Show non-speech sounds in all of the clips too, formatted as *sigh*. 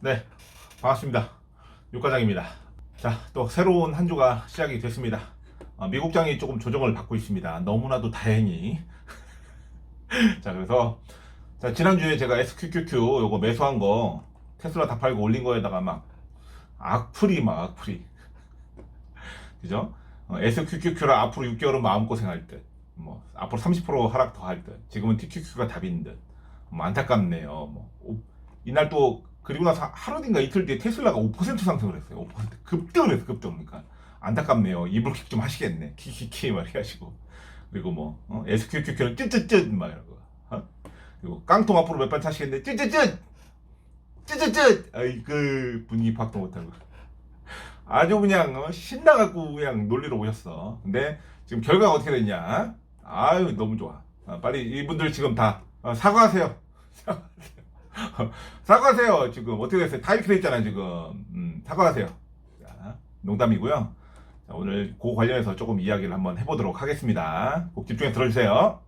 네, 반갑습니다. 육과장입니다. 자, 또 새로운 한 주가 시작이 됐습니다. 어, 미국장이 조금 조정을 받고 있습니다. 너무나도 다행히. *laughs* 자, 그래서 자, 지난주에 제가 SQQQ 요거 매수한 거 테슬라 다 팔고 올린 거에다가 막 악플이 막 악플이. *laughs* 그죠? 어, SQQQ를 앞으로 6개월은 마음고생할 듯. 뭐 앞으로 30% 하락 더 할 듯. 지금은 TQQ가 답인 듯. 뭐 안타깝네요. 뭐 오- 이날 또 그리고 나서 하루 뒤인가 이틀 뒤에 테슬라가 5% 상승을 했어요. 5% 급등을 했어 급등. 그러니까 안타깝네요. 이불킥 좀 하시겠네. 키키키 막 해가지고 그리고 뭐 어? SQQQ는 쯧쯧쯧 막 이러고 어? 그리고 깡통 앞으로 몇번 차시겠네. 쯧쯧쯧 쯧쯧쯧 아이 그 분위기 파악도 못하고 아주 그냥 어, 신나갖고 그냥 놀리러 오셨어. 근데 지금 결과가 어떻게 됐냐? 아유 너무 좋아. 어, 빨리 이분들 지금 다 어, 사과하세요. 사과하세요. *laughs* 사과하세요. 지금 어떻게 됐어요? 다 이렇게 됐잖아요. 지금 음, 사과하세요. 자, 농담이고요. 자, 오늘 그 관련해서 조금 이야기를 한번 해보도록 하겠습니다. 꼭 집중해 들어주세요.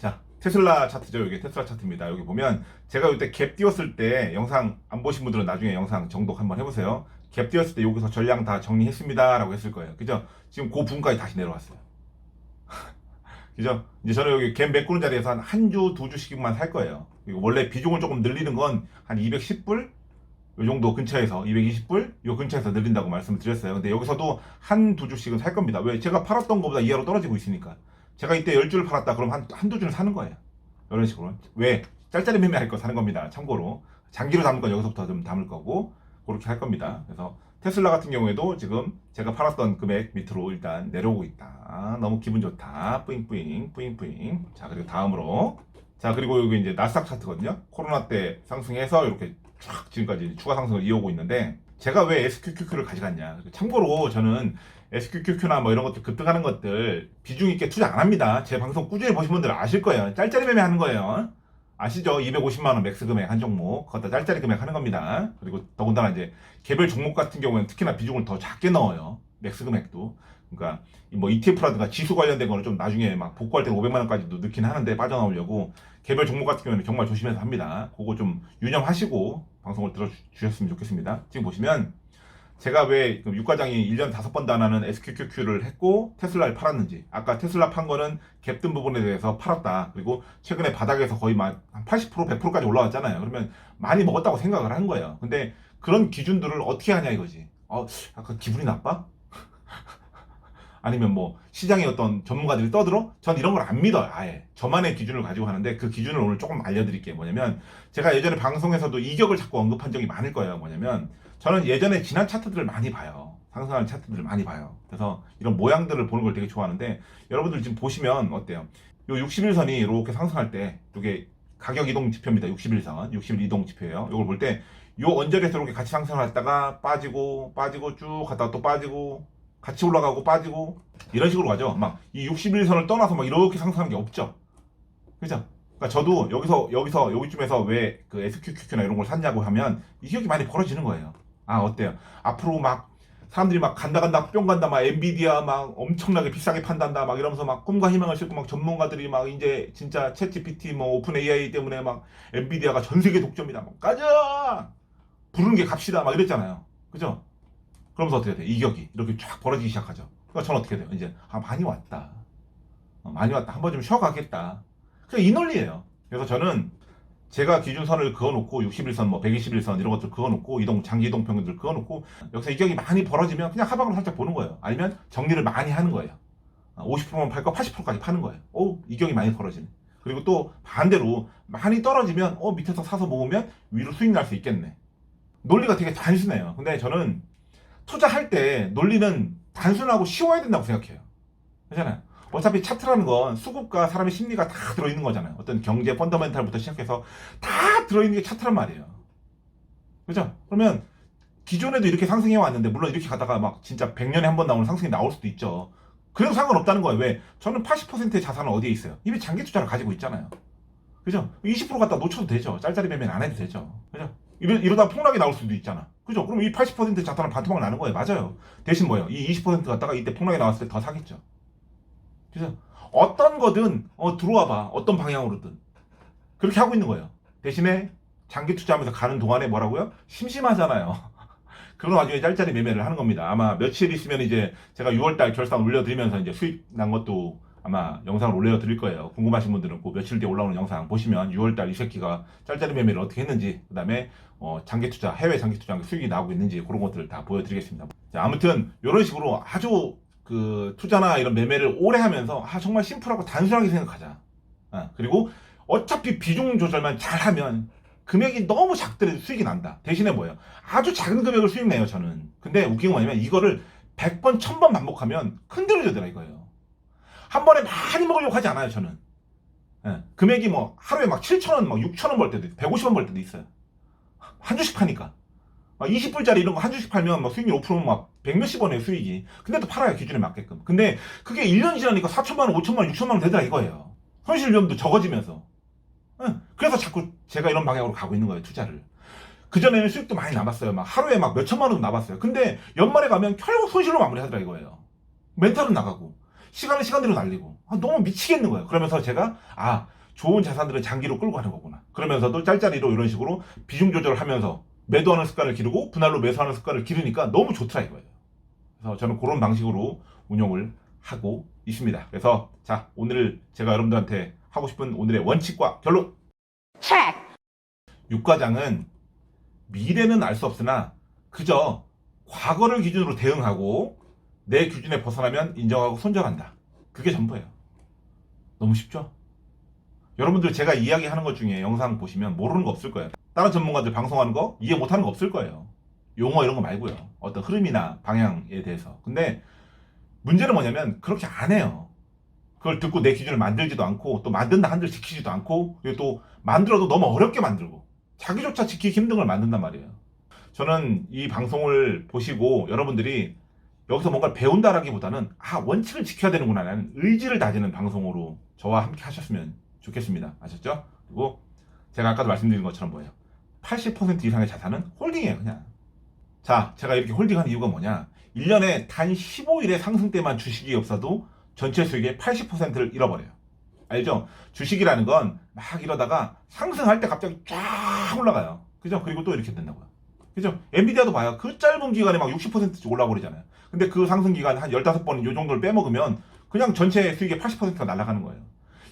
자, 테슬라 차트죠. 이게 테슬라 차트입니다. 여기 보면 제가 이때 갭 띄웠을 때 영상 안 보신 분들은 나중에 영상 정독 한번 해보세요. 갭 띄웠을 때 여기서 전량 다 정리했습니다. 라고 했을 거예요. 그죠? 지금 그 부분까지 다시 내려왔어요. 그죠? 이제 저는 여기 갭 메꾸는 자리에서 한 한 주, 두 주씩만 살 거예요. 원래 비중을 조금 늘리는 건 한 210불? 요 정도 근처에서 220불? 요 근처에서 늘린다고 말씀을 드렸어요. 근데 여기서도 한 두 주씩은 살 겁니다. 왜? 제가 팔았던 것보다 이하로 떨어지고 있으니까. 제가 이때 10주를 팔았다 그럼 한, 한두 주는 사는 거예요. 이런 식으로. 왜? 짤짤이 매매할 거 사는 겁니다. 참고로. 장기로 담을 건 여기서부터 좀 담을 거고, 그렇게 할 겁니다. 그래서 테슬라 같은 경우에도 지금 제가 팔았던 금액 밑으로 일단 내려오고 있다. 너무 기분 좋다. 뿌잉뿌잉, 뿌잉뿌잉. 자, 그리고 다음으로. 자, 그리고 여기 이제 나스닥 차트거든요. 코로나 때 상승해서 이렇게 쫙 지금까지 추가 상승을 이어오고 있는데, 제가 왜 SQQQ를 가져갔냐. 참고로 저는 SQQQ나 뭐 이런 것들 급등하는 것들 비중 있게 투자 안 합니다. 제 방송 꾸준히 보신 분들 아실 거예요. 짤짤이 매매 하는 거예요. 아시죠? 250만원 맥스 금액 한 종목. 그것다 짤짤이 금액 하는 겁니다. 그리고 더군다나 이제 개별 종목 같은 경우에는 특히나 비중을 더 작게 넣어요. 맥스 금액도. 그러니까 뭐 ETF라든가 지수 관련된 거는 좀 나중에 막 복구할 때 500만 원까지도 넣긴 하는데 빠져나오려고 개별 종목 같은 경우에는 정말 조심해서 합니다. 그거 좀 유념하시고 방송을 들어주셨으면 좋겠습니다. 지금 보시면 제가 왜 육과장이 1년 5번 단하는 SQQQ를 했고 테슬라를 팔았는지. 아까 테슬라 판 거는 갭든 부분에 대해서 팔았다. 그리고 최근에 바닥에서 거의 막한80% 100%까지 올라왔잖아요. 그러면 많이 먹었다고 생각을 한 거예요. 근데 그런 기준들을 어떻게 하냐 이거지. 어 약간 기분이 나빠? 아니면 뭐 시장의 어떤 전문가들이 떠들어? 전 이런 걸 안 믿어요 아예 저만의 기준을 가지고 하는데 그 기준을 오늘 조금 알려드릴게요 뭐냐면 제가 예전에 방송에서도 이격을 자꾸 언급한 적이 많을 거예요 뭐냐면 저는 예전에 지난 차트들을 많이 봐요. 상승하는 차트들을 많이 봐요. 그래서 이런 모양들을 보는 걸 되게 좋아하는데 여러분들 지금 보시면 어때요? 요 61선이 이렇게 상승할 때 이게 가격 이동 지표입니다. 61선, 60일 이동 지표예요. 이걸 볼 때 요 언저리에서 이렇게 같이 상승을 했다가 빠지고 빠지고 쭉 갔다가 또 빠지고 같이 올라가고 빠지고 이런 식으로 가죠. 막 이 61선을 떠나서 막 이렇게 상승하는 게 없죠. 그죠? 그러니까 저도 여기서 여기서 여기쯤에서 왜 그 SQQQ나 이런 걸 샀냐고 하면 이격이 많이 벌어지는 거예요. 아 어때요? 앞으로 막 사람들이 막 간다 간다 뿅 간다 막 엔비디아 막 엄청나게 비싸게 판단다 막 이러면서 막 꿈과 희망을 싣고 막 전문가들이 막 이제 진짜 챗 GPT 뭐 오픈 AI 때문에 막 엔비디아가 전 세계 독점이다 막 가자 부르는 게 값이다 막 이랬잖아요. 그죠? 그러면서 어떻게 돼? 이격이 이렇게 쫙 벌어지기 시작하죠. 그러니까 저는 어떻게 돼요? 이제 아 많이 왔다. 어, 많이 왔다. 한번 좀 쉬어가겠다. 그냥 이 논리예요. 그래서 저는 제가 기준선을 그어놓고 61선, 뭐 121선 이런 것들 그어놓고 이동 장기 이동 평균들 그어놓고 여기서 이격이 많이 벌어지면 그냥 하방으로 살짝 보는 거예요. 아니면 정리를 많이 하는 거예요. 50%만 팔고 80%까지 파는 거예요. 오 이격이 많이 벌어지네. 그리고 또 반대로 많이 떨어지면 어 밑에서 사서 모으면 위로 수익 날 수 있겠네. 논리가 되게 단순해요. 근데 저는 투자할 때 논리는 단순하고 쉬워야 된다고 생각해요. 그렇잖아요. 어차피 차트라는 건 수급과 사람의 심리가 다 들어있는 거잖아요. 어떤 경제 펀더멘탈부터 시작해서 다 들어있는 게 차트란 말이에요. 그죠? 그러면 기존에도 이렇게 상승해 왔는데 물론 이렇게 가다가 막 진짜 100년에 한 번 나오는 상승이 나올 수도 있죠. 그래도 상관없다는 거예요. 왜? 저는 80%의 자산은 어디에 있어요? 이미 장기 투자를 가지고 있잖아요. 그죠? 20% 갖다 놓쳐도 되죠. 짤짤이 매매는 안 해도 되죠. 그죠? 이러, 이러다 폭락이 나올 수도 있잖아. 그죠? 그럼 이 80% 자산은 반토막 나는 거예요. 맞아요. 대신 뭐예요? 이 20% 갖다가 이때 폭락이 나왔을 때 더 사겠죠. 그래서 어떤 거든 어, 들어와 봐. 어떤 방향으로든. 그렇게 하고 있는 거예요. 대신에 장기 투자하면서 가는 동안에 뭐라고요? 심심하잖아요. *laughs* 그런 와중에 짤짤이 매매를 하는 겁니다. 아마 며칠 있으면 이제 제가 6월달 결산 올려드리면서 이제 수익 난 것도 아마 영상을 올려드릴 거예요. 궁금하신 분들은 그 며칠 뒤에 올라오는 영상 보시면 6월달 이 새끼가 짤짤이 매매를 어떻게 했는지 그 다음에 어, 장기 투자 해외 장기 투자 수익이 나오고 있는지 그런 것들을 다 보여드리겠습니다. 자, 아무튼 이런 식으로 아주 그 투자나 이런 매매를 오래 하면서 아 정말 심플하고 단순하게 생각하자. 아, 그리고 어차피 비중 조절만 잘하면 금액이 너무 작더라도 수익이 난다. 대신에 뭐예요? 아주 작은 금액을 수익 내요, 저는. 근데 웃긴 건 뭐냐면 이거를 100번, 1000번 반복하면 흔들어지더라, 이거예요. 한 번에 많이 먹으려고 하지 않아요, 저는. 예, 금액이 뭐 하루에 막 7,000원, 막 6,000원 벌 때도 있고, 150원 벌 때도 있어요. 한 주씩 파니까. 막 20불짜리 이런 거 한 주씩 팔면 막 수익률 5%면 막 100몇십 원의 수익이. 근데 또 팔아요, 기준에 맞게끔. 근데 그게 1년이 지나니까 4천만 원, 5천만 원, 6천만 원 되더라, 이거예요. 현실 위험도 적어지면서. 응, 그래서 자꾸 제가 이런 방향으로 가고 있는 거예요, 투자를. 그전에는 수익도 많이 남았어요. 막 하루에 막 몇천만 원 남았어요. 근데 연말에 가면 결국 손실로 마무리하더라 이거예요. 멘탈은 나가고 시간은 시간대로 날리고 아, 너무 미치겠는 거예요. 그러면서 제가 아 좋은 자산들은 장기로 끌고 가는 거구나. 그러면서도 짤짤이로 이런 식으로 비중 조절을 하면서 매도하는 습관을 기르고 분할로 매수하는 습관을 기르니까 너무 좋더라 이거예요. 그래서 저는 그런 방식으로 운용을 하고 있습니다. 그래서 자 오늘 제가 여러분들한테 하고 싶은 오늘의 원칙과 결론 check, 육과장은 미래는 알 수 없으나 그저 과거를 기준으로 대응하고 내 기준에 벗어나면 인정하고 손절한다. 그게 전부예요. 너무 쉽죠? 여러분들 제가 이야기하는 것 중에 영상 보시면 모르는 거 없을 거예요. 다른 전문가들 방송하는 거 이해 못하는 거 없을 거예요. 용어 이런 거 말고요. 어떤 흐름이나 방향에 대해서. 근데 문제는 뭐냐면 그렇게 안 해요. 그걸 듣고 내 기준을 만들지도 않고 또 만든다 한들 지키지도 않고 그리고 또 만들어도 너무 어렵게 만들고 자기조차 지키기 힘든 걸 만든단 말이에요. 저는 이 방송을 보시고 여러분들이 여기서 뭔가 배운다라기보다는 아 원칙을 지켜야 되는구나 라는 의지를 다지는 방송으로 저와 함께 하셨으면 좋겠습니다. 아셨죠? 그리고 제가 아까도 말씀드린 것처럼 뭐예요? 80% 이상의 자산은 홀딩이에요 그냥. 자 제가 이렇게 홀딩하는 이유가 뭐냐? 1년에 단 15일의 상승 때만 주식이 없어도 전체 수익의 80%를 잃어버려요. 알죠? 주식이라는 건 막 이러다가 상승할 때 갑자기 쫙 올라가요. 그죠? 그리고 또 이렇게 된다고요. 그죠? 엔비디아도 봐요. 그 짧은 기간에 막 60%씩 올라버리잖아요. 근데 그 상승 기간 한 15번 요 정도를 빼먹으면 그냥 전체 수익의 80%가 날아가는 거예요.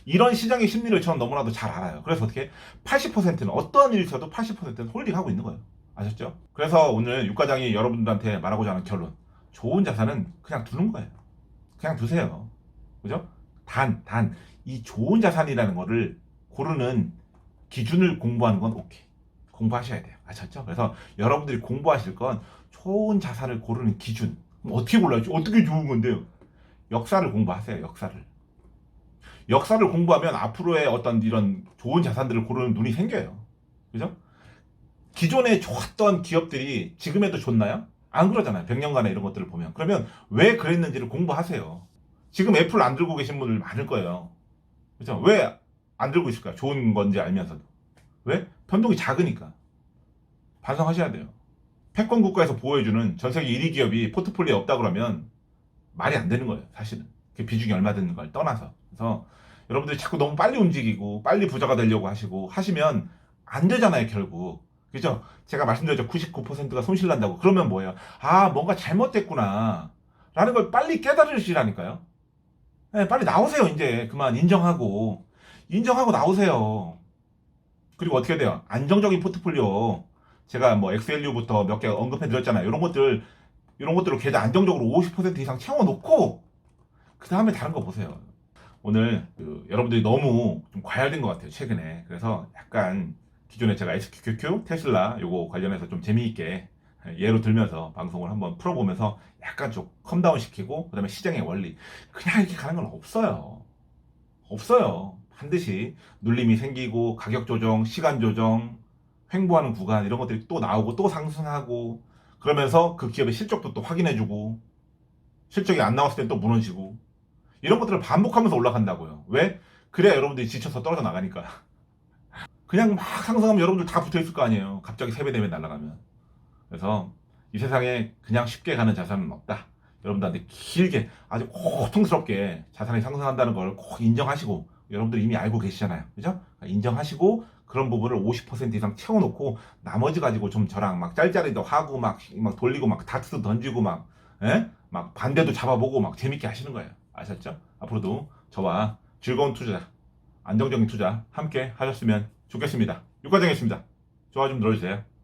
이런 시장의 심리를 저는 너무나도 잘 알아요. 그래서 어떻게 80%는 어떠한 일이 있어도 80%는 홀딩하고 있는 거예요. 아셨죠? 그래서 오늘 육과장이 여러분들한테 말하고자 하는 결론. 좋은 자산은 그냥 두는 거예요. 그냥 두세요. 그죠? 단, 단, 이 좋은 자산이라는 거를 고르는 기준을 공부하는 건 오케이. 공부하셔야 돼요. 아셨죠? 그래서 여러분들이 공부하실 건 좋은 자산을 고르는 기준. 어떻게 골라요? 어떻게 좋은 건데요? 역사를 공부하세요. 역사를. 역사를 공부하면 앞으로의 어떤 이런 좋은 자산들을 고르는 눈이 생겨요. 그죠? 기존에 좋았던 기업들이 지금에도 좋나요? 안 그러잖아요. 100년간의 이런 것들을 보면. 그러면 왜 그랬는지를 공부하세요. 지금 애플 안 들고 계신 분들 많을 거예요. 그죠? 왜 안 들고 있을까요? 좋은 건지 알면서도. 왜? 변동이 작으니까. 반성하셔야 돼요. 패권 국가에서 보호해주는 전 세계 1위 기업이 포트폴리오에 없다 그러면 말이 안 되는 거예요, 사실은. 그 비중이 얼마 되는 걸 떠나서. 그래서 여러분들이 자꾸 너무 빨리 움직이고 빨리 부자가 되려고 하시고 하시면 안 되잖아요, 결국. 그죠? 제가 말씀드렸죠. 99%가 손실 난다고. 그러면 뭐예요? 아, 뭔가 잘못됐구나. 라는 걸 빨리 깨달으시라니까요. 네, 빨리 나오세요, 이제. 그만 인정하고. 인정하고 나오세요. 그리고 어떻게 돼요? 안정적인 포트폴리오. 제가 뭐 엑셀류부터 몇 개 언급해 드렸잖아요. 이런 것들, 이런 것들을 계좌 안정적으로 50% 이상 채워놓고, 그 다음에 다른 거 보세요. 오늘 그 여러분들이 너무 좀 과열된 것 같아요, 최근에. 그래서 약간 기존에 제가 SQQQ, 테슬라 요거 관련해서 좀 재미있게 예로 들면서 방송을 한번 풀어보면서 약간 좀 컴다운 시키고, 그 다음에 시장의 원리. 그냥 이렇게 가는 건 없어요. 없어요. 반드시 눌림이 생기고 가격 조정, 시간 조정, 횡보하는 구간 이런 것들이 또 나오고 또 상승하고 그러면서 그 기업의 실적도 또 확인해주고 실적이 안 나왔을 땐 또 무너지고 이런 것들을 반복하면서 올라간다고요. 왜? 그래야 여러분들이 지쳐서 떨어져 나가니까. *laughs* 그냥 막 상승하면 여러분들 다 붙어 있을 거 아니에요. 갑자기 세배 되면 날아가면. 그래서 이 세상에 그냥 쉽게 가는 자산은 없다. 여러분들한테 길게 아주 고통스럽게 자산이 상승한다는 걸 꼭 인정하시고 여러분들 이미 알고 계시잖아요. 그죠? 인정하시고 그런 부분을 50% 이상 채워놓고 나머지 가지고 좀 저랑 막 짤짤이도 하고 막, 막 돌리고 막 다트도 던지고 막, 예? 막 반대도 잡아보고 막 재밌게 하시는 거예요. 아셨죠? 앞으로도 저와 즐거운 투자, 안정적인 투자 함께 하셨으면 좋겠습니다. 육과정이었습니다. 좋아요 좀 눌러주세요.